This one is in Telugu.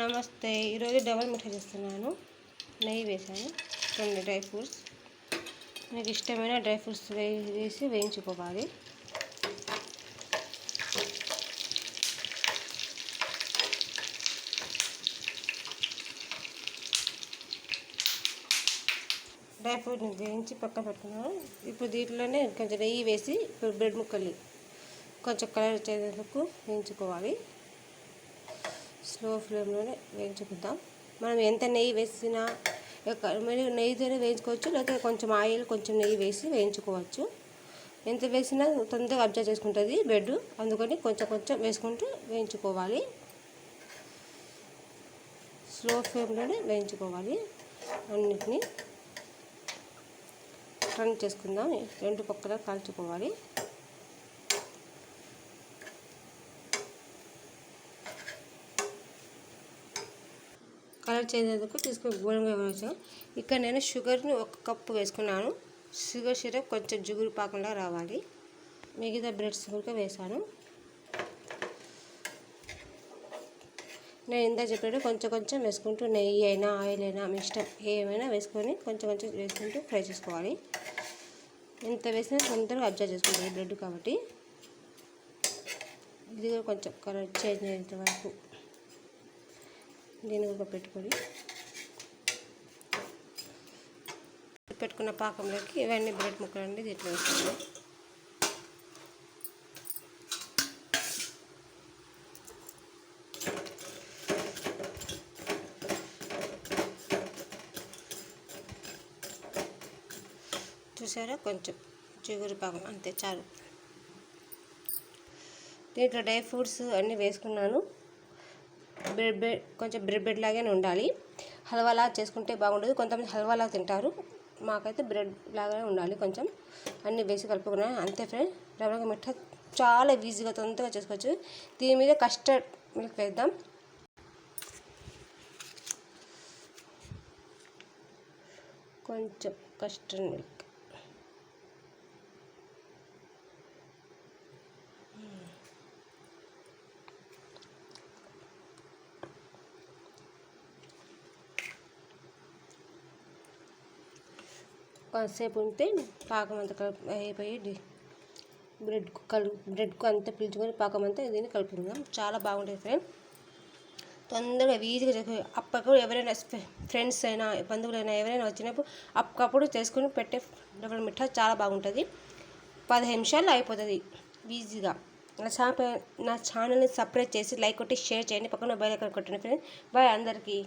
నమస్తే. ఈరోజు డబల్ మిఠాయి చేస్తున్నాను. నెయ్యి వేసాను కొన్ని డ్రై ఫ్రూట్స్. మీకు ఇష్టమైన డ్రై ఫ్రూట్స్ వే వేసి వేయించుకోవాలి. డ్రై ఫ్రూట్ని వేయించి పక్క పెట్టుకున్నాను. ఇప్పుడు దీంట్లోనే కొంచెం నెయ్యి వేసి ఇప్పుడు బ్రెడ్ ముక్కలు కొంచెం కలర్ వచ్చేందుకు వేయించుకోవాలి. స్లో ఫ్లేమ్లోనే వేయించుకుందాం. మనం ఎంత నెయ్యి వేసినా ఒక- మీరు నెయ్యితోనే వేయించుకోవచ్చు లేకపోతే కొంచెం ఆయిల్ కొంచెం నెయ్యి వేసి వేయించుకోవచ్చు. ఎంత వేసినా తొందరగా అబ్జర్వ్ చేసుకుంటుంది బ్రెడ్ అందుకని కొంచెం కొంచెం వేసుకుంటూ వేయించుకోవాలి. స్లో ఫ్లేమ్లోనే వేయించుకోవాలి అన్నిటినీ. టర్న్ చేసుకుందాం రెండు పక్కల కాల్చుకోవాలి. కలర్ చేసేందుకు తీసుకుని గోడంగా వేసాను ఇక్కడ నేను షుగర్ని ఒక కప్పు వేసుకున్నాను. షుగర్ సిరప్ కొంచెం జిగురు పాకుండా రావాలి. మిగతా బ్రెడ్స్ కూడా వేసాను. నేను ఇందా చెప్పినట్టు కొంచెం కొంచెం వేసుకుంటూ నెయ్యి అయినా ఆయిల్ అయినా మీ ఇష్టం ఏమైనా వేసుకొని కొంచెం కొంచెం వేసుకుంటూ ఫ్రై చేసుకోవాలి. ఎంత వేసినా తొందరగా అబ్జర్వ్ చేసుకుంటుంది బ్రెడ్ కాబట్టి. ఇది కూడా కొంచెం కలర్ చేంజ్ అయ్యేంత వరకు. దీన్ని కూడా పెట్టుకొని పెట్టుకున్న పాకంలోకి ఇవన్నీ బ్రెడ్ ముక్కలు అండి దీంట్లో వేసుకోండి చూసారా? కొంచెం చిగురు పాకం అంతే చాలు. దీంట్లో డ్రై ఫ్రూట్స్ అన్నీ వేసుకున్నాను. బ్రెడ్ బ్రెడ్ కొంచెం బ్రెడ్ బ్రెడ్ లాగానే ఉండాలి. హల్వాలా చేసుకుంటే బాగుండదు. కొంతమంది హల్వాలా తింటారు. మాకైతే బ్రెడ్ లాగానే ఉండాలి కొంచెం. అన్నీ వేసి కలుపుకున్నాను అంతే ఫ్రెండ్ రవ్వ మిఠ చాలా ఈజీగా తొందరగా చేసుకోవచ్చు. దీని మీద కస్టర్డ్ మిల్క్ వేద్దాం. కొంచెం కస్టర్డ్ మిల్క్ కొంతసేపు ఉంటే పాకం అంతా అయిపోయి బ్రెడ్ కలు బ్రెడ్కు అంతా పీల్చుకొని పాకం అంతా దీన్ని కలుపుకుందాం. చాలా బాగుంటుంది ఫ్రెండ్. తొందరగా ఈజీగా చేసుకో అప్పటికప్పుడు ఎవరైనా ఫ్రెండ్స్ అయినా బంధువులైనా ఎవరైనా వచ్చినప్పుడు అప్పటికప్పుడు చేసుకుని పెట్టే డబుల్ మిఠా చాలా బాగుంటుంది. పదిహేను నిమిషాల్లో అయిపోతుంది ఈజీగా. నా ఛానల్ నా ఛానల్ని సపరేట్ చేసి లైక్ కొట్టి షేర్ చేయండి. పక్కన బయలు ఎక్కడ కొట్టండి ఫ్రెండ్. బాయ్ అందరికీ.